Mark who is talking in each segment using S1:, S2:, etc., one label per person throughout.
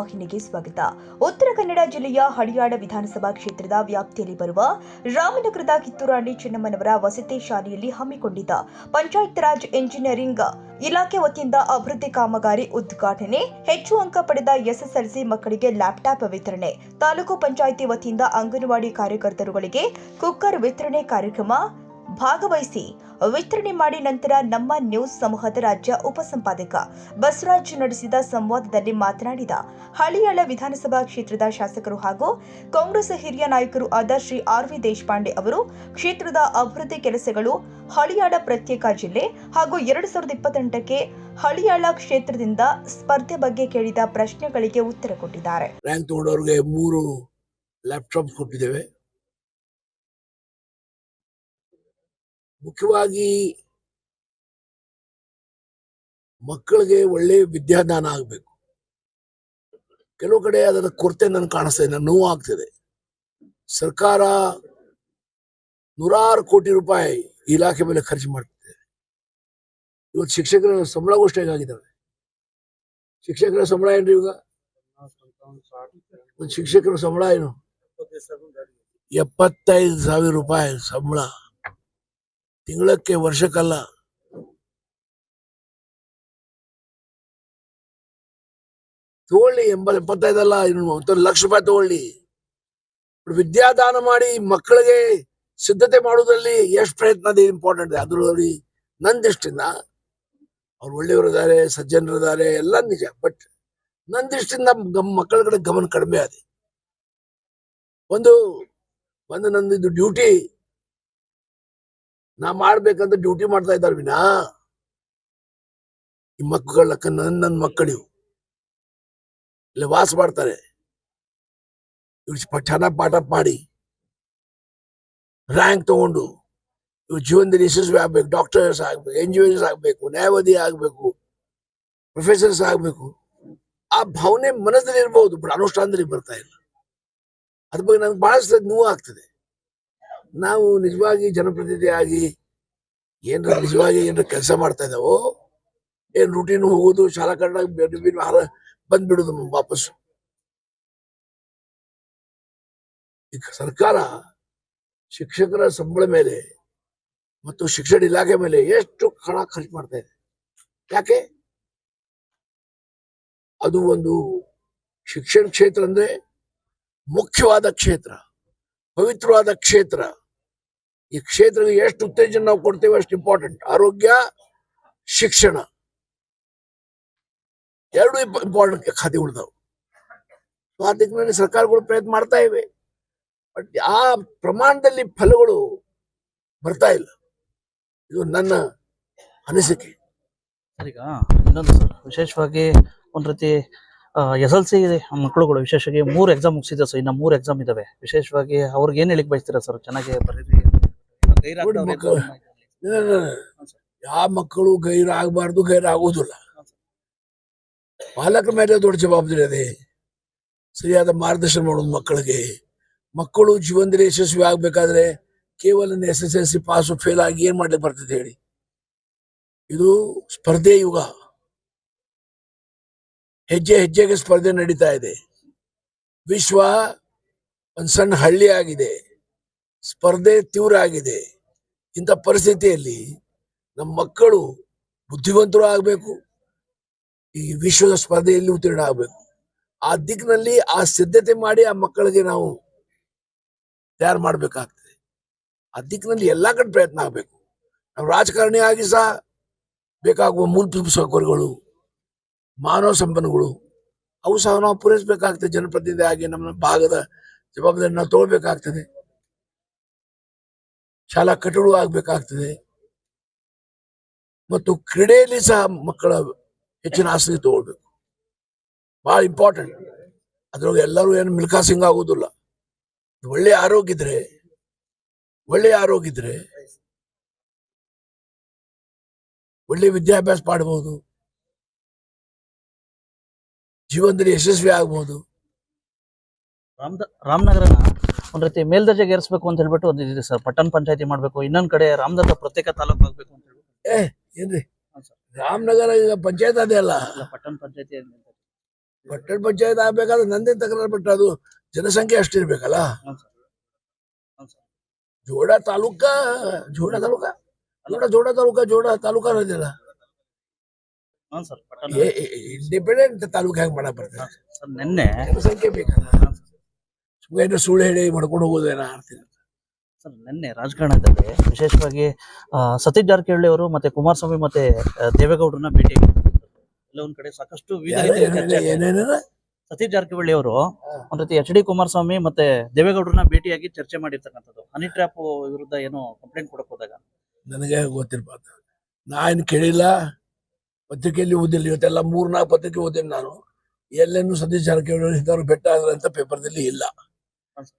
S1: ವಾಹಿನಿಗೆ ಸ್ವಾಗತ. ಉತ್ತರ ಕನ್ನಡ ಜಿಲ್ಲೆಯ ಹಳಿಯಾಳ ವಿಧಾನಸಭಾ ಕ್ಷೇತ್ರದ ವ್ಯಾಪ್ತಿಯಲ್ಲಿ ಬರುವ ರಾಮನಗರದ ಕಿತ್ತೂರಾಣಿ ಚೆನ್ನಮ್ಮನವರ ವಸತಿ ಶಾಲೆಯಲ್ಲಿ ಹಮ್ಮಿಕೊಂಡಿದ್ದ ಪಂಚಾಯತ್ ರಾಜ್ ಎಂಜಿನಿಯರಿಂಗ್ ಇಲಾಖೆ ವತಿಯಿಂದ ಅಭಿವೃದ್ಧಿ ಕಾಮಗಾರಿ ಉದ್ಘಾಟನೆ, ಹೆಚ್ಚು ಅಂಕ ಪಡೆದ ಎಸ್ಎಸ್ಎಲ್ಸಿ ಮಕ್ಕಳಿಗೆ ಲ್ಯಾಪ್ಟಾಪ್ ವಿತರಣೆ, ತಾಲೂಕು ಪಂಚಾಯಿತಿ ವತಿಯಿಂದ ಅಂಗನವಾಡಿ ಕಾರ್ಯಕರ್ತರುಗಳಿಗೆ ಕುಕ್ಕರ್ ವಿತರಣೆ ಕಾರ್ಯಕ್ರಮ ಭಾಗವಹಿಸಿ ವಿತರಣೆ ಮಾಡಿ ನಂತರ ನಮ್ಮ ನ್ಯೂಸ್ ಸಮೂಹದ ರಾಜ್ಯ ಉಪಸಂಪಾದಕ ಬಸವರಾಜ್ ನಡೆಸಿದ ಸಂವಾದದಲ್ಲಿ ಮಾತನಾಡಿದ ಹಳಿಯಾಳ ವಿಧಾನಸಭಾ ಕ್ಷೇತ್ರದ ಶಾಸಕರು ಹಾಗೂ ಕಾಂಗ್ರೆಸ್ ಹಿರಿಯ ನಾಯಕರು ಆದ ಶ್ರೀ ಆರ್ ವಿ ದೇಶಪಾಂಡೆ ಅವರು ಕ್ಷೇತ್ರದ ಅಭಿವೃದ್ಧಿ ಕೆಲಸಗಳು ಹಳಿಯಾಳ ಪ್ರತ್ಯೇಕ ಜಿಲ್ಲೆ ಹಾಗೂ ಎರಡು ಸಾವಿರದ ಇಪ್ಪತ್ತೆಂಟಕ್ಕೆ ಹಳಿಯಾಳ ಕ್ಷೇತ್ರದಿಂದ ಸ್ಪರ್ಧೆ ಬಗ್ಗೆ ಕೇಳಿದ ಪ್ರಶ್ನೆಗಳಿಗೆ ಉತ್ತರ ಕೊಟ್ಟಿದ್ದಾರೆ.
S2: ಮೂರು ಲ್ಯಾಪ್ಟಾಪ್ ಕೊಟ್ಟಿದ್ದೇವೆ. ಮುಖ್ಯವಾಗಿ ಮಕ್ಕಳಿಗೆ ಒಳ್ಳೆ ವಿದ್ಯಾದಾನ ಆಗಬೇಕು. ಕೆಲವು ಕಡೆ ಅದರ ಕೊರತೆ ನನಗೆ ಕಾಣಿಸ್ತಾ ಇದೆ ನೋವು ಆಗ್ತಿದೆ ಸರ್ಕಾರ ನೂರಾರು ಕೋಟಿ ರೂಪಾಯಿ ಇಲಾಖೆ ಮೇಲೆ ಖರ್ಚು ಮಾಡ್ತಿದೆ. ಇವತ್ತು ಶಿಕ್ಷಕರ ಸಂಬಳಗಳು ಹೇಗಾಗಿದ್ದಾವೆ? ಶಿಕ್ಷಕರ ಸಂಬಳ ಏನ್ರಿ ಇವಾಗ? ಒಂದು ಶಿಕ್ಷಕರ ಸಂಬಳ ಏನು? ಎಪ್ಪತ್ತೈದು ಸಾವಿರ ರೂಪಾಯಿ ಸಂಬಳ. ತಿಂಗಳಕ್ಕೆ ವರ್ಷಕ್ಕಲ್ಲ. ತಗೊಳ್ಳಿ ಎಂಬ ಎಪ್ಪತ್ತೈದಲ್ಲ ಒಂದು ಲಕ್ಷ ರೂಪಾಯಿ ತಗೊಳ್ಳಿ ವಿದ್ಯಾದಾನ ಮಾಡಿ ಮಕ್ಕಳಿಗೆ ಸಿದ್ಧತೆ ಮಾಡುವುದರಲ್ಲಿ ಎಷ್ಟು ಪ್ರಯತ್ನ ಅದೇ ಇಂಪಾರ್ಟೆಂಟ್ ಅದರಲ್ಲಿ ನನ್ನ ದೃಷ್ಟಿಯಿಂದ ಅವ್ರು ಒಳ್ಳೆಯವರಿದ್ದಾರೆ ಸಜ್ಜನರಿದ್ದಾರೆ ಎಲ್ಲ ನಿಜ. ಬಟ್ ಗಮ್ ಮಕ್ಕಳ ಕಡೆ ಗಮನ ಕಡಿಮೆ ಆದ. ಒಂದು ಒಂದು ನಂದು ಡ್ಯೂಟಿ ನಾ ಮಾಡ್ಬೇಕಂತ ಡ್ಯೂಟಿ ಮಾಡ್ತಾ ಇದ್ದಾರೆ ವಿನಾ. ಈ ಮಕ್ಕಳ ನನ್ನ ನನ್ನ ಮಕ್ಕಳು ಇಲ್ಲ ವಾಸ ಮಾಡ್ತಾರೆ. ಇವ್ರು ಚೆನ್ನಾಗಿ ಪಾಠ ಮಾಡಿ. ರ್ಯಾಂಕ್ ತಗೊಂಡು. ಇವ್ರು ಜೀವನದಲ್ಲಿ ಯಶಸ್ವಿ ಆಗ್ಬೇಕು ಡಾಕ್ಟರ್ಸ್ ಆಗ್ಬೇಕು ಎಂಜಿನಿಯರ್ಸ್ ಆಗ್ಬೇಕು, ನ್ಯಾಯವಾದಿ ಆಗ್ಬೇಕು ಪ್ರೊಫೆಸರ್ಸ್ ಆಗ್ಬೇಕು. ಆ ಭಾವನೆ ಮನಸ್ಸಲ್ಲಿ ಇರ್ಬೋದು ಬಟ್ ಅನುಷ್ಠಾನದಲ್ಲಿ ಬರ್ತಾ ಇಲ್ಲ. ಅದ್ರ ಬಗ್ಗೆ ನನಗೆ ಬಹಳಷ್ಟು ನೋವು ಆಗ್ತದೆ. ನಾವು ನಿಜವಾಗಿ ಜನಪ್ರತಿನಿಧಿ ಆಗಿ ಏನ್ರ ನಿಜವಾಗಿ ಏನ್ರ ಕೆಲಸ ಮಾಡ್ತಾ ಇದ್ದಾವೋ ಏನ್ ರೂಟೀನ್ ಹೋಗೋದು, ಶಾಲಾ ಕನ್ನಡ ಬಂದ್ಬಿಡುದು ವಾಪಸ್ ಈಗ ಸರ್ಕಾರ ಶಿಕ್ಷಕರ ಸಂಬಳ ಮೇಲೆ ಮತ್ತು ಶಿಕ್ಷಣ ಇಲಾಖೆ ಮೇಲೆ ಎಷ್ಟು ಹಣ ಖರ್ಚು ಮಾಡ್ತಾ ಇದೆ. ಯಾಕೆ? ಅದು ಒಂದು ಶಿಕ್ಷಣ ಕ್ಷೇತ್ರ ಅಂದ್ರೆ ಮುಖ್ಯವಾದ ಕ್ಷೇತ್ರ, ಪವಿತ್ರವಾದ ಕ್ಷೇತ್ರ. ಈ ಕ್ಷೇತ್ರಕ್ಕೆ ಎಷ್ಟು ಉತ್ತೇಜನ ನಾವು ಕೊಡ್ತೇವೆ ಅಷ್ಟು ಇಂಪಾರ್ಟೆಂಟ್ ಆರೋಗ್ಯ, ಶಿಕ್ಷಣ. ಎರಡು ಇಂಪಾರ್ಟೆಂಟ್ ಖಾತೆ ಉಳಿದವು. ಆ ದಿಕ್ಕಿನಲ್ಲಿ ಸರ್ಕಾರಗಳು ಪ್ರಯತ್ನ ಮಾಡ್ತಾ ಇವೆ. ಬಟ್ ಆ ಪ್ರಮಾಣದಲ್ಲಿ ಫಲಗಳು ಬರ್ತಾ ಇಲ್ಲ. ಇದು ನನ್ನ ಅನಿಸಿಕೆ.
S3: ಈಗ ಇನ್ನೊಂದು ಸರ್, ವಿಶೇಷವಾಗಿ ಒಂದ್ ರೀತಿ ಎಸ್ ಎಲ್ ಸಿ ಮಕ್ಕಳುಗಳು ವಿಶೇಷವಾಗಿ ಮೂರು ಎಕ್ಸಾಮ್ ಮುಗಿಸಿದೆ ಸರ್, ಇನ್ನ ಮೂರು ಎಕ್ಸಾಮ್ ಇದಾವೆ. ವಿಶೇಷವಾಗಿ ಅವ್ರಿಗೆ ಏನ್ ಹೇಳಿಕ್ ಬಯಸ್ತೀರಾ ಸರ್, ಚೆನ್ನಾಗಿ ಬರೀರಿ.
S2: ಮಕ್ಕಳು. ಯಾವ ಮಕ್ಕಳು ಗೈರು ಆಗಬಾರ್ದು ಗೈರು ಆಗೋದಿಲ್ಲ ಪಾಲಕರ ಮೇಲೆ ದೊಡ್ಡ ಜವಾಬ್ದಾರಿ ಅದೇ. ಸರಿಯಾದ ಮಾರ್ಗದರ್ಶನ ಮಾಡೋದು ಮಕ್ಕಳಿಗೆ. ಮಕ್ಕಳು ಜೀವನದಲ್ಲಿ ಯಶಸ್ವಿ ಆಗ್ಬೇಕಾದ್ರೆ ಕೇವಲ S S L C pass fail ಆಗಿ ಏನ್ ಮಾಡ್ಲಿಕ್ಕೆ ಬರ್ತದೆ ಹೇಳಿ. ಇದು ಸ್ಪರ್ಧೆ ಯುಗ. ಹೆಜ್ಜೆ ಹೆಜ್ಜೆಗೆ ಸ್ಪರ್ಧೆ ನಡೀತಾ ಇದೆ. ವಿಶ್ವ ಒಂದು ಸಣ್ಣ ಹಳ್ಳಿ ಆಗಿದೆ. ಸ್ಪರ್ಧೆ ತೀವ್ರ ಆಗಿದೆ. ಇಂಥ ಪರಿಸ್ಥಿತಿಯಲ್ಲಿ ನಮ್ಮ ಮಕ್ಕಳು ಬುದ್ಧಿವಂತರು ಆಗಬೇಕು. ಈ ವಿಶ್ವದ ಸ್ಪರ್ಧೆಯಲ್ಲಿ ಉತ್ತೀರ್ಣ ಆಗಬೇಕು. ಆ ದಿಕ್ಕಿನಲ್ಲಿ ಆ ಸಿದ್ಧತೆ ಮಾಡಿ ಆ ಮಕ್ಕಳಿಗೆ ನಾವು ತಯಾರು ಮಾಡಬೇಕಾಗ್ತದೆ. ಆ ದಿಕ್ಕಿನಲ್ಲಿ ಎಲ್ಲ ಕಡೆ ಪ್ರಯತ್ನ ಆಗಬೇಕು. ನಾವು ರಾಜಕಾರಣಿ ಆಗಿ ಸಹ ಬೇಕಾಗುವ ಮೂಲಭೂತ ಸೌಕರ್ಯಗಳು, ಮಾನವ ಸಂಪನ್ನಗಳು ಅವು ಸಹ ನಾವು ಪೂರೈಸಬೇಕಾಗ್ತದೆ. ಜನಪ್ರತಿನಿಧಿ ಆಗಿ ನಮ್ಮ ಭಾಗದ ಜವಾಬ್ದಾರಿ ನಾವು ತಗೊಳ್ಬೇಕಾಗ್ತದೆ. ಶಾಲಾ ಕಟ್ಟಡವೂ ಆಗ್ಬೇಕಾಗ್ತದೆ. ಮತ್ತು ಕ್ರೀಡೆಯಲ್ಲಿ ಸಹ ಮಕ್ಕಳ ಹೆಚ್ಚಿನ ಆಸಕ್ತಿ ತಗೊಳ್ಬೇಕು. ಬಹಳ ಇಂಪಾರ್ಟೆಂಟ್ ಅದ್ರೊಳಗೆ ಎಲ್ಲರೂ ಏನು ಮಿಲ್ಕಾ ಸಿಂಗ್ ಆಗೋದಿಲ್ಲ ಒಳ್ಳೆ ಆರೋಗ್ಯ ಇದ್ರೆ ಒಳ್ಳೆ ಆರೋಗ್ಯ ಇದ್ರೆ ಒಳ್ಳೆ ವಿದ್ಯಾಭ್ಯಾಸ ಮಾಡಬಹುದು ಜೀವನದಲ್ಲಿ ಯಶಸ್ವಿ ಆಗ್ಬಹುದು
S3: ರಾಮದ, ರಾಮನಗರನ ಒಂದ್ ರೀತಿ ಮೇಲ್ದರ್ಜೆಗೆ ಏರಿಸಬೇಕು ಅಂತ ಹೇಳ್ಬಿಟ್ಟು ಒಂದು ಇದೆ ಸರ್. ಪಟ್ಟಣ ಪಂಚಾಯತಿ ಮಾಡಬೇಕು ಇನ್ನೊಂದು ಕಡೆ ರಾಮನಗರ ಪ್ರತ್ಯೇಕ ತಾಲೂಕು ಆಗಬೇಕು ಅಂತ ಹೇಳ್ಬಿಟ್ಟು.
S2: ಏ ಏನ್ರಿ. ರಾಮನಗರ ಈಗ ಪಂಚಾಯತ್ ಅದೇ ಅಲ್ಲ?
S3: ಇಲ್ಲ, ಪಟ್ಟಣ ಪಂಚಾಯತಿ
S2: ಪಟ್ಟಣ ಪಂಚಾಯತ್ ಆಗ್ಬೇಕಾದ್ರೆ ನಂದೇ ತಕರಾರು ಬಿಟ್ರೆ ಅದು ಜನಸಂಖ್ಯೆ ಅಷ್ಟಿರ್ಬೇಕಲ್ಲ
S3: ಸರ್. ಸರ್.
S2: ಜೋಡ ತಾಲೂಕ ಜೋಡ ತಾಲೂಕ? ಅಲ್ಲ. ಜೋಡ ತಾಲೂಕ ಜೋಡ ತಾಲೂಕ ಅನ್ನೋದಿಲ್ಲ
S3: ಹ್ಞೂ ಸರ್ ಪಟ್ಟಣ.
S2: ಇಂಡಿಪೆಂಡೆಂಟ್ ತಾಲೂಕ ಹೆಂಗ್ ಮಾಡಕ್ ಬರ್ತದೆ?
S3: ಸರ್ ನಿನ್ನೆ
S2: ಜನಸಂಖ್ಯೆ ಬೇಕಲ್ಲ? ಸುಮ್ಮನೆ ಸುಳ್ಳು ಹೇಳಿ ಮಾಡ್ಕೊಂಡು ಹೋಗೋದೇನ ಆಡ್ತೀನಿ
S3: ಸರ್ ನಿನ್ನೆ ರಾಜಕಾರಣದಲ್ಲಿ ವಿಶೇಷವಾಗಿ ಆ, ಸತೀಶ್ ಜಾರಕಿಹೊಳಿ ಅವರು ಮತ್ತೆ ಕುಮಾರಸ್ವಾಮಿ ಮತ್ತೆ ಆ, ದೇವೇಗೌಡರನ್ನ ಭೇಟಿ ಎಲ್ಲ ಒಂದ್ ಕಡೆ ಸಾಕಷ್ಟು ವಿವಿಧ ರೀತಿಯ ಚರ್ಚೆ ಆಗ್ತಿದೆ.
S2: ಏನೇನ
S3: ಸತೀಶ್ ಜಾರಕಿಹೊಳಿ ಅವರು ಒಂದ್ ರೀತಿ ಎಚ್ ಡಿ ಕುಮಾರಸ್ವಾಮಿ ಮತ್ತೆ ದೇವೇಗೌಡರನ್ನ ಭೇಟಿಯಾಗಿ ಚರ್ಚೆ ಮಾಡಿರ್ತಕ್ಕಂಥದ್ದು. ಹನಿ ಟ್ರಾಪ್ ವಿರುದ್ಧ ಏನೋ ಕಂಪ್ಲೇಂಟ್ ಕೊಡಕ್ ಹೋದಾಗ.
S2: ನನಗೆ ಗೊತ್ತಿರ್ಬಾರ್ದು ನಾನು ಕೇಳಿಲ್ಲ. ಪತ್ರಿಕೆಯಲ್ಲಿ ಓದಿಲ್ಲ. ಇವತ್ತೆಲ್ಲ ಮೂರ್ನಾಲ್ಕು ಪತ್ರಿಕೆ ಓದಿನಿ ನಾನು. ಎಲ್ಲೇನು ಸತೀಶ್ ಜಾರಕಿಹೊಳಿ ಇಂಥವ್ರು ಬೆಟ್ಟ ಆದ್ರೆ ಅಂತ ಪೇಪರ್ದಲ್ಲಿ ಇಲ್ಲ.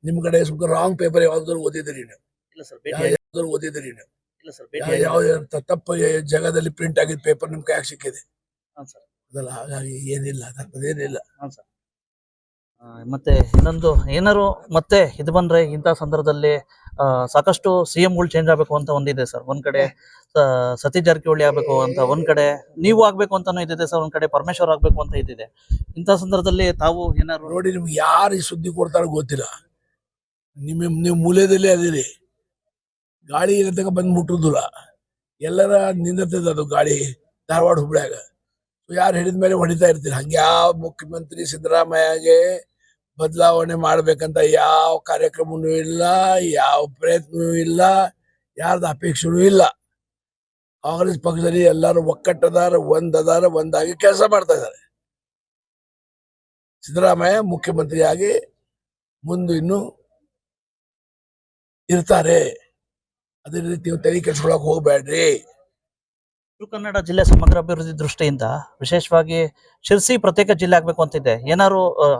S2: ನಿಮ್ ಕಡೆ ಸುಮ್ಕ ರಾಂಗ್ ಪೇಪರ್ ಯಾವ್ದಾದ್ರು ಓದಿದ್ರಿ ನೀವು? ಓದಿದ್ರಿ ನೀವು? ಯಾವ ತಪ್ಪು ಜಾಗದಲ್ಲಿ ಪ್ರಿಂಟ್ ಆಗಿದ ಪೇಪರ್ ನಿಮ್ ಕೈಯಾಗ ಸಿಕ್ಕಿದೆ?
S3: ಸರ್
S2: ಅದಲ್ಲ ಹಾಗಾಗಿ ಏನಿಲ್ಲ
S3: ಅದೇನಿಲ್ಲ ಮತ್ತೆ ಇನ್ನೊಂದು ಏನಾರು ಮತ್ತೆ ಇದು ಬಂದ್ರೆ ಇಂತ ಸಂದರ್ಭದಲ್ಲಿ ಸಾಕಷ್ಟು ಸಿ ಎಂಗಳು ಚೇಂಜ್ ಆಗ್ಬೇಕು ಅಂತ ಒಂದಿದೆ ಸರ್ ಒಂದ್ ಕಡೆ ಸತಿ ಸತೀಶ್ ಜಾರಕಿಹೊಳಿ ಆಗ್ಬೇಕು ಅಂತ ಒಂದ್ ಕಡೆ ನೀವು ಆಗ್ಬೇಕು ಅಂತಾನು ಇದಿದೆ ಸರ್ ಒಂದ್ ಕಡೆ ಪರಮೇಶ್ವರ್ ಆಗ್ಬೇಕು ಅಂತ ಇದ್ದಿದೆ ಇಂಥ ಸಂದರ್ಭದಲ್ಲಿ ತಾವು ಏನಾರು
S2: ನೋಡಿ ನಿಮ್ಗೆ ಯಾರು ಈ ಸುದ್ದಿ ಕೊಡ್ತಾರೋ ಗೊತ್ತಿಲ್ಲ. ನಿಮ್ಮ ನಿಮ್ಮ ಮೂಲೆಯಲ್ಲಿ ಅದಿರಿ. ಗಾಳಿ ಇರತಕ್ಕ ಬಂದು ಮುಟ್ಟುದಿಲ್ಲ ಎಲ್ಲರ ನಿಂದಿರ್ತದ ಅದು ಗಾಳಿ, ಧಾರವಾಡ ಹುಬ್ಳ್ಯಾಗ. ಯಾರು ಹಿಡಿದ ಮೇಲೆ ಹೊಡಿತಾ ಇರ್ತೀರಿ. ಹಂಗೆ ಯಾವ ಮುಖ್ಯಮಂತ್ರಿ ಸಿದ್ದರಾಮಯ್ಯಗೆ ಬದಲಾವಣೆ ಮಾಡ್ಬೇಕಂತ ಯಾವ ಕಾರ್ಯಕ್ರಮನೂ ಇಲ್ಲ, ಯಾವ ಪ್ರಯತ್ನವೂ ಇಲ್ಲ, ಯಾರ್ದು ಅಪೇಕ್ಷೆನೂ ಇಲ್ಲ. ಕಾಂಗ್ರೆಸ್ ಪಕ್ಷದಲ್ಲಿ ಎಲ್ಲರೂ ಒಕ್ಕಟ್ಟದಾರ, ಒಂದದಾರ, ಒಂದಾಗಿ ಕೆಲಸ ಮಾಡ್ತಾ ಇದ್ದಾರೆ. ಸಿದ್ದರಾಮಯ್ಯ ಮುಖ್ಯಮಂತ್ರಿಯಾಗಿ, ಮುಂದೆ ಇನ್ನು ಇರ್ತಾರೆ. ಅದೇ ರೀತಿ ನೀವು ತಲೆ ಕೆಡ್ಸ್ಕೊಳಕ್ ಹೋಗ್ಬೇಡ್ರಿ.
S3: ಕನ್ನಡ ಜಿಲ್ಲೆ ಸಮಗ್ರ ಅಭಿವೃದ್ಧಿ ದೃಷ್ಟಿಯಿಂದ ವಿಶೇಷವಾಗಿ ಶಿರ್ಸಿ ಪ್ರತ್ಯೇಕ ಜಿಲ್ಲೆ ಆಗ್ಬೇಕು ಅಂತಿದೆ. ಏನಾರು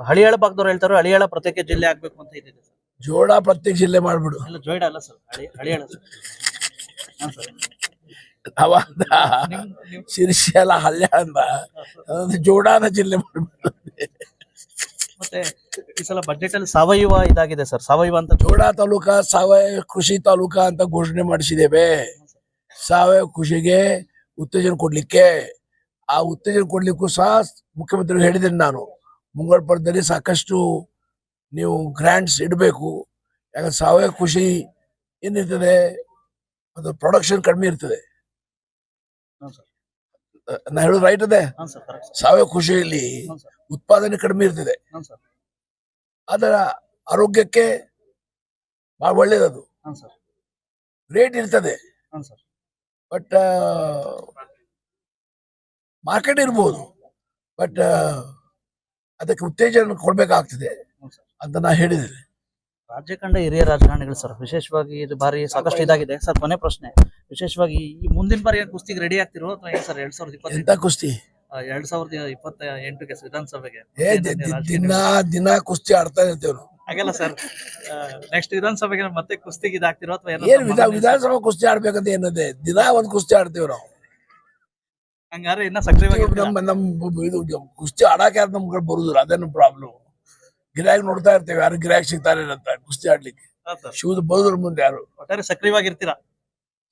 S3: ಹಳಿಯಾಳ ಭಾಗದವ್ರು ಹೇಳ್ತಾರೋ ಹಳಿಯಾಳ ಪ್ರತ್ಯೇಕ ಜಿಲ್ಲೆ ಆಗ್ಬೇಕು ಅಂತ ಇದೆ
S2: ಜೋಡ ಪ್ರತ್ಯೇಕ ಜಿಲ್ಲೆ ಮಾಡ್ಬಿಡು.
S3: ಇಲ್ಲ ಜೋಯ್ಡ ಅಲ್ಲ ಸರ್. ಹಳಿ ಹಳಿಯಾಳ ಸರ್. ಅಲ್ಲ
S2: ಅವಾಗ ಅಂದ. ಜೋಡಾನ ಜಿಲ್ಲೆ ಮಾಡ್ಬಿಡು.
S3: ಮತ್ತೆ ಈ ಸಲ ಬಜೆಟ್ ಅಲ್ಲಿ ಸಾವಯವ ಇದಾಗಿದೆ ಸರ್. ಸಾವಯವ ಅಂತ
S2: ಜೋಡ ತಾಲೂಕ ಸಾವಯವ ಕೃಷಿ ತಾಲೂಕ ಅಂತ ಘೋಷಣೆ ಮಾಡಿಸಿದ್ದೇವೆ. ಸಾವಯವ ಕೃಷಿಗೆ ಉತ್ತೇಜನ ಕೊಡ್ಲಿಕ್ಕೆ. ಆ ಉತ್ತೇಜನ ಕೊಡ್ಲಿಕ್ಕೂ ಸಹ ಮುಖ್ಯಮಂತ್ರಿ ಹೇಳಿದ್ದೇನೆ ನಾನು. ಮುಂಗಡ ಪರದಲ್ಲಿ ಸಾಕಷ್ಟು ನೀವು ಗ್ರಾಂಟ್ಸ್ ಇಡಬೇಕು. ಯಾಕಂದ್ರೆ ಸಾವಯವ ಕೃಷಿ ಏನಿರ್ತದೆ ಅದು ಪ್ರೊಡಕ್ಷನ್ ಕಡಿಮೆ ಇರ್ತದೆ. ನಾ ಹೇಳೋದು ರೈಟ್ ಅದೇ ಸಾವಯವ ಕೃಷಿಯಲ್ಲಿ ಉತ್ಪಾದನೆ ಕಡಿಮೆ ಇರ್ತದೆ. ಅದರ ಆರೋಗ್ಯಕ್ಕೆ ಬಹಳ ಒಳ್ಳೇದದು. ರೇಟ್ ಇರ್ತದೆ. ಬಟ್ ಮಾರ್ಕೆಟ್ ಇರ್ಬೋದು. ಬಟ್ ಅದಕ್ಕೆ ಉತ್ತೇಜನ ಕೊಡ್ಬೇಕಾಗ್ತದೆ ಅಂತ ನಾ ಹೇಳಿದ್ದೇನೆ.
S3: ರಾಜ್ಯ ಕಂಡ ಹಿರಿಯ ರಾಜಕಾರಣಿಗಳು ಸರ್ ವಿಶೇಷವಾಗಿ ಇದು ಬಾರಿ ಸಾಕಷ್ಟು ಇದಾಗಿದೆ. ಸರ್ ಕೊನೆ ಪ್ರಶ್ನೆ. ವಿಶೇಷವಾಗಿ ಈ ಮುಂದಿನ ಬಾರಿ ಏನ್ ಕುಸ್ತಿಗೆ ರೆಡಿ ಆಗ್ತಿರೋ ಅಥವಾ ಏನು ಸರ್ ಎರಡ್ ಸಾವಿರದ ಇಪ್ಪತ್ತ
S2: ಎಂತ ಕುಸ್ತಿ?
S3: ಎರಡ್ ಸಾವಿರದ ಇಪ್ಪತ್ತ ಎಂಟಕ್ಕೆ ವಿಧಾನಸಭೆಗೆ.
S2: ಏ ದಿ- ದಿ- ದಿನ ದಿನ ಕುಸ್ತಿ ಆಡ್ತಾ ಇರ್ತೇವೆ ನಾವು.
S3: ಹಾಗಲ್ಲ ಸರ್ ನೆಕ್ಸ್ಟ್ ವಿಧಾನಸಭೆಗೆ ಮತ್ತೆ ಕುಸ್ತಿಗೆ ಇದಾಗ್ತಿರೋ ಅಥವಾ
S2: ಏನ್ ವಿಧಾನ ವಿಧಾನಸಭಾ ಕುಸ್ತಿ ಆಡ್ಬೇಕಂತ ಏನದೆ? ದಿನ ಒಂದ್ ಕುಸ್ತಿ ಆಡ್ತೇವೆ ನಾವು.
S3: ಹಂಗಾರೆ ಇನ್ನ ಸಕ್ರಿಯವಾಗಿ
S2: ನಮ್ಮ ನಮ್ಮ ಇದು ಕುಸ್ತಿ ಆಡಾಕ ಯಾರು ನಮ್ ಕಡೆ ಬರುದಿಲ್ಲ ಅದೇನು ಪ್ರಾಬ್ಲಮ್ ಗಿರಾಕ್ ನೋಡ್ತಾ ಇರ್ತೇವೆ ಯಾರು ಗಿರಾಕ್ ಸಿಗ್ತಾರೆ ಅಂತ ಕುಸ್ತಿ ಆಡ್ಲಿಕ್ಕೆ. ಶಿವದ ಬರುದ್ರ ಮುಂದೆ ಯಾರು?
S3: ಒಟ್ಟಾರೆ ಸಕ್ರಿಯವಾಗಿರ್ತೀರಾ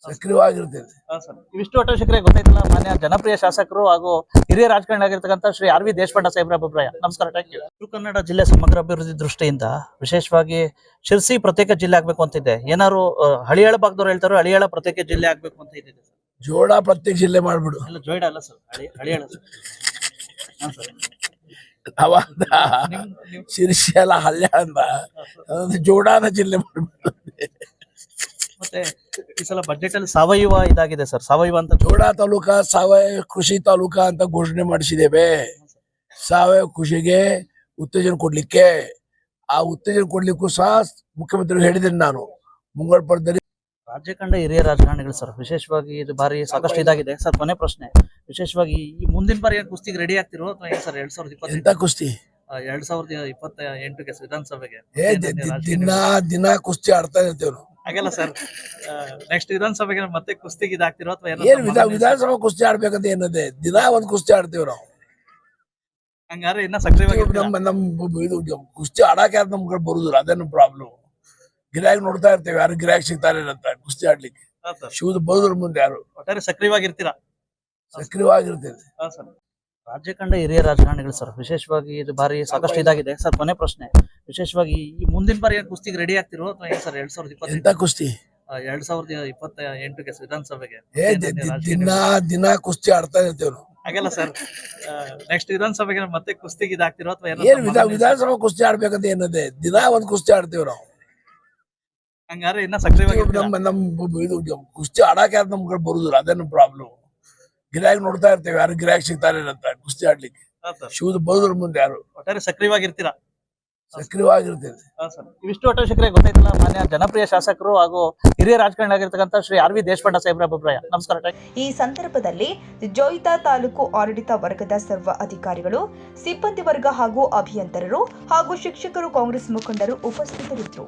S2: ಸಕ್ರಿಯವಾಗಿರ್ತೇವೆ
S3: ವಿಷ್ಣು ಇವಿಷ್ಟು ಒಟ್ಟು ಶಿಖರೆ ಗೊತ್ತಾಯ್ತಲ್ಲ ಮಾನ್ಯ ಜನಪ್ರಿಯ ಶಾಸಕರು ಹಾಗೂ ಹಿರಿಯ ರಾಜಕಾರಣಿ ಆಗಿರ್ತಕ್ಕಂಥ ಶ್ರೀ ಆರ್ ವಿ ದೇಶಪಾಂಡ ಸಾಹೇಬ್ರ ಅಭಿಪ್ರಾಯ. ನಮಸ್ಕಾರ ಥ್ಯಾಂಕ್ ಯು ಉತ್ತರ ಕನ್ನಡ ಜಿಲ್ಲೆ ಸಮಗ್ರ ಅಭಿವೃದ್ಧಿ ದೃಷ್ಟಿಯಿಂದ ವಿಶೇಷವಾಗಿ ಶಿರ್ಸಿ ಪ್ರತ್ಯೇಕ ಜಿಲ್ಲೆ ಆಗ್ಬೇಕು ಅಂತಿದೆ ಏನಾರು ಹಳಿಯಾಳ ಭಾಗದವ್ರು ಹೇಳ್ತಾರೋ ಹಳಿಯಾಳ ಪ್ರತ್ಯೇಕ ಜಿಲ್ಲೆ ಆಗ್ಬೇಕು ಅಂತ ಇದೆ ಸರ್.
S2: ಜೋಡ ಪ್ರತ್ಯೇಕ ಜಿಲ್ಲೆ ಮಾಡ್ಬಿಡು.
S3: ಇಲ್ಲ ಜೋಡ ಅಲ್ಲ ಸರ್. ಹಳಿ ಹಳಿಯಾಳ ಸರ್. ಹಾಂ ಸರ್.
S2: ಅವಾಗ ಶಿರ್ಸಿ ಎಲ್ಲ ಹಲ್ಲೆ ಅಂದ. ಜೋಡಾನ ಜಿಲ್ಲೆ ಮಾಡ್ಬಿಡು.
S3: ಮತ್ತೆ ಈ ಸಲ ಬಜೆಟ್ ಅಲ್ಲಿ ಸಾವಯವ ಇದಾಗಿದೆ ಸರ್. ಸಾವಯವ ಅಂತ
S2: ಜೋಡ ತಾಲೂಕ ಸಾವಯವ ಕೃಷಿ ತಾಲೂಕ ಅಂತ ಘೋಷಣೆ ಮಾಡಿಸಿದ್ದೇವೆ. ಸಾವಯವ ಕೃಷಿಗೆ ಉತ್ತೇಜನ ಕೊಡ್ಲಿಕ್ಕೆ. ಆ ಉತ್ತೇಜನ ಕೊಡ್ಲಿಕ್ಕೂ ಸಹ ಮುಖ್ಯಮಂತ್ರಿ ಹೇಳಿದ್ದೇನೆ ನಾನು. ಮುಂಗಡ ಪಡೆದಲ್ಲಿ
S3: ರಾಜ್ಯ ಕಂಡ ಹಿರಿಯ ರಾಜಕಾರಣಿಗಳು ಸರ್ ವಿಶೇಷವಾಗಿ ಇದು ಬಾರಿ ಸಾಕಷ್ಟು ಇದಾಗಿದೆ. ಸರ್ ಕೊನೆ ಪ್ರಶ್ನೆ. ವಿಶೇಷವಾಗಿ ಈ ಮುಂದಿನ ಬಾರಿ ಏನ್ ಕುಸ್ತಿಗೆ ರೆಡಿ ಆಗ್ತಿರೋ ಅಥವಾ ಏನ್ ಸರ್ ಎರಡ್ ಸಾವಿರದ ಇಪ್ಪತ್ತ
S2: ಎಂತ ಕುಸ್ತಿ?
S3: ಎರಡ್ ಸಾವಿರದ ಇಪ್ಪತ್ತ ಎಂಟಕ್ಕೆ ವಿಧಾನಸಭೆಗೆ.
S2: ಏ ದಿ- ದಿ- ದಿನ ದಿನ ಕುಸ್ತಿ ಆಡ್ತಾ ಇರ್ತೇವೆ ನಾವು.
S3: ಹಾಗಲ್ಲ ಸರ್. ನೆಕ್ಸ್ಟ್ ವಿಧಾನಸಭೆಗೆ ಮತ್ತೆ ಕುಸ್ತಿಗೆ ಇದಾಗ್ತಿರೋ ಅಥವಾ
S2: ಏನ್ ವಿಧಾನಸಭಾ ಕುಸ್ತಿ ಆಡ್ಬೇಕಂತ ಏನದೆ? ದಿನ ಒಂದ್ ಕುಸ್ತಿ ಆಡ್ತೀವಿ ನಾವು.
S3: ಹಂಗಾರೆ ಇನ್ನ ಸಕ್ರಿಯವಾಗಿ
S2: ನಮ್ಮ ನಮ್ಮ ಇದು ಕುಸ್ತಿ ಆಡಕ್ಕೆ ಯಾರು ನಮ್ ಕಡೆ ಬರುದಿಲ್ಲ ಅದೇನು ಪ್ರಾಬ್ಲಮ್ ಗಿರಾಕ್ ನೋಡ್ತಾ ಇರ್ತೇವೆ ಯಾರು ಗಿರಾಕ್ ಸಿಗ್ತಾರೆ ಅಂತ ಕುಸ್ತಿ ಆಡ್ಲಿಕ್ಕೆ. ಶಿವದ ಬರುದ್ರ ಮುಂದೆ ಯಾರು?
S3: ಒಟ್ಟಾರೆ ಸಕ್ರಿಯವಾಗಿರ್ತೀರಾ
S2: ಸಕ್ರಿಯವಾಗಿರ್ತೇವೆ.
S3: ರಾಜ್ಯ ಕಂಡ ಹಿರಿಯ ರಾಜಕಾರಣಿಗಳು ಸರ್ ವಿಶೇಷವಾಗಿ ಇದು ಬಾರಿ ಸಾಕಷ್ಟು ಇದಾಗಿದೆ. ಸರ್ ಕೊನೆ ಪ್ರಶ್ನೆ. ವಿಶೇಷವಾಗಿ ಈ ಮುಂದಿನ ಬಾರಿ ಏನ್ ಕುಸ್ತಿಗೆ ರೆಡಿ ಆಗ್ತಿರೋ ಅಥವಾ ಏನ್ ಸರ್ ಎರಡ್ ಸಾವಿರದ
S2: ಇಪ್ಪತ್ತ ಕುಸ್ತಿ?
S3: ಎರಡ್ ಸಾವಿರದ ಇಪ್ಪತ್ತ ಎಂಟಕ್ಕೆ ವಿಧಾನಸಭೆಗೆ.
S2: ಏ ದಿ- ದಿ- ದಿನ ದಿನ ಕುಸ್ತಿ ಆಡ್ತಾ ಇರ್ತೇವೆ ನಾವು.
S3: ಹಾಗೆಲ್ಲ ಸರ್ ನೆಕ್ಸ್ಟ್ ವಿಧಾನಸಭೆಗೆ ಮತ್ತೆ ಕುಸ್ತಿಗೆ ಇದಾಗ್ತಿರೋ ಅಥವಾ
S2: ಏನ್ ವಿಧಾನಸಭಾ ಕುಸ್ತಿ ಆಡ್ಬೇಕಂತ ಏನದೆ? ದಿನ ಒಂದ್ ಕುಸ್ತಿ ಆಡ್ತೇವೆ ನಾವು.
S3: ಹಂಗಾರೆ ಇನ್ನ ಸಕ್ರಿಯವಾಗಿ
S2: ನಮ್ಮ ನಮ್ ಇದು ಕುಸ್ತಿ ಆಡಕ್ಕೆ ಯಾರು ನಮ್ ಕಡೆ ಬರುದಿಲ್ಲ ಅದೇನು ಪ್ರಾಬ್ಲಮ್ ಗಿರಾಕ್ ನೋಡ್ತಾ ಇರ್ತೇವೆ ಯಾರು ಗಿರಾಕ್ ಸಿಗ್ತಾರೆ ಅಂತ ಕುಸ್ತಿ ಆಡ್ಲಿಕ್ಕೆ. ಶಿವದ ಬೌದ್ರ ಮುಂದೆ ಯಾರು?
S3: ಒಟ್ಟಾರೆ ಸಕ್ರಿಯವಾಗಿರ್ತೀರಾ?
S2: ಸಕ್ರಿಯವಾಗಿರ್ತೇವೆ.
S3: ಇವಿಷ್ಟು ಒಟ್ಟು ಶಿಖರ ಗೊತ್ತಾಯ್ತಲ್ಲ ಮಾನ್ಯ ಜನಪ್ರಿಯ ಶಾಸಕರು ಹಾಗೂ ಹಿರಿಯ ರಾಜಕಾರಣಿ ಆಗಿರ್ತಕ್ಕಂಥ ಶ್ರೀ ಆರ್ ವಿ ದೇಶಪಾಂಡ ಸಾಹೇಬ್ರ ಅಭಿಪ್ರಾಯ. ನಮಸ್ಕಾರ
S1: ಈ ಸಂದರ್ಭದಲ್ಲಿ ಜೋಯಿತಾ ತಾಲೂಕು ಆಡಳಿತ ವರ್ಗದ ಸರ್ವ ಅಧಿಕಾರಿಗಳು ಸಿಬ್ಬಂದಿ ವರ್ಗ ಹಾಗೂ ಅಭಿಯಂತರರು ಹಾಗೂ ಶಿಕ್ಷಕರು ಕಾಂಗ್ರೆಸ್ ಮುಖಂಡರು ಉಪಸ್ಥಿತರಿದ್ದರು.